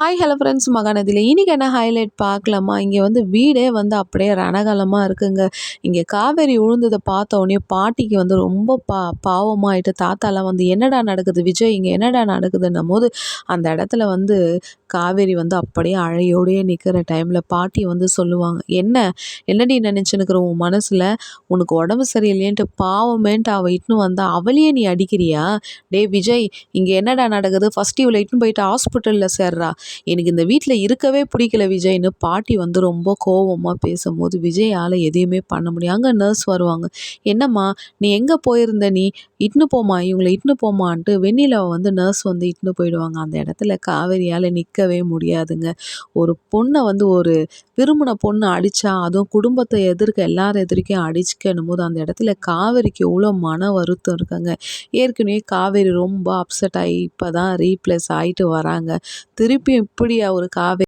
Hi hello friends மகாநதியில் இன்றைக்கி என்ன highlight பார்க்கலாமா? இங்கே வந்து வீடே வந்து அப்படியே ரணகலமாக இருக்குங்க. இங்கே காவேரி உழுந்ததை பார்த்த உடனே பாட்டிக்கு வந்து ரொம்ப பா பாவமாயிட்டு தாத்தாலாம் வந்து என்னடா நடக்குது விஜய்? இங்கே என்னடா நடக்குதுன்னும் போது அந்த இடத்துல வந்து காவேரி வந்து அப்படியே அழையோடையே நிற்கிற டைமில் பாட்டி வந்து சொல்லுவாங்க என்ன? என்னடி நினச்சினுக்கிற உன் மனசில் உனக்கு உடம்பு சரியில்லையேன்ட்டு பாவமேன்ட்டு அவள் இட்டுன்னு வந்தால் அவளையே நீ அடிக்கிறியா? டே விஜய் இங்கே என்னடா நடக்குது? ஃபஸ்ட்டு இவளை இட்டுன்னு போயிட்டு ஹாஸ்பிட்டலில் சேர்றா. எனக்கு இந்த வீட்டில் இருக்கவே பிடிக்கல விஜய்னு பாட்டி வந்து ரொம்ப கோவமாக பேசும்போது விஜயால் எதையுமே பண்ண முடியும் அங்கே நர்ஸ் வருவாங்க. என்னம்மா நீ எங்கே போயிருந்த நீ? இட்னு போமா இவங்களை இட்னு போமான்ட்டு வெண்ணிலாவை வந்து நர்ஸ் வந்து இட்னு போயிடுவாங்க. அந்த இடத்துல காவேரியால் நிற்கவே முடியாதுங்க. ஒரு பொண்ணை வந்து ஒரு திருமண பொண்ணு அடித்தா அதுவும் குடும்பத்தை எதிர்க்க எல்லாரும் எதிர்க்கையும் அடிச்சுக்கணும் போது அந்த இடத்துல காவேரிக்கு எவ்வளோ மன வருத்தம் இருக்காங்க. ஏற்கனவே காவேரி ரொம்ப அப்செட் ஆகி இப்போ தான் ரீப்ளேஸ் ஆகிட்டு வராங்க. திருப்பியும் இப்படியா ஒரு காவேரி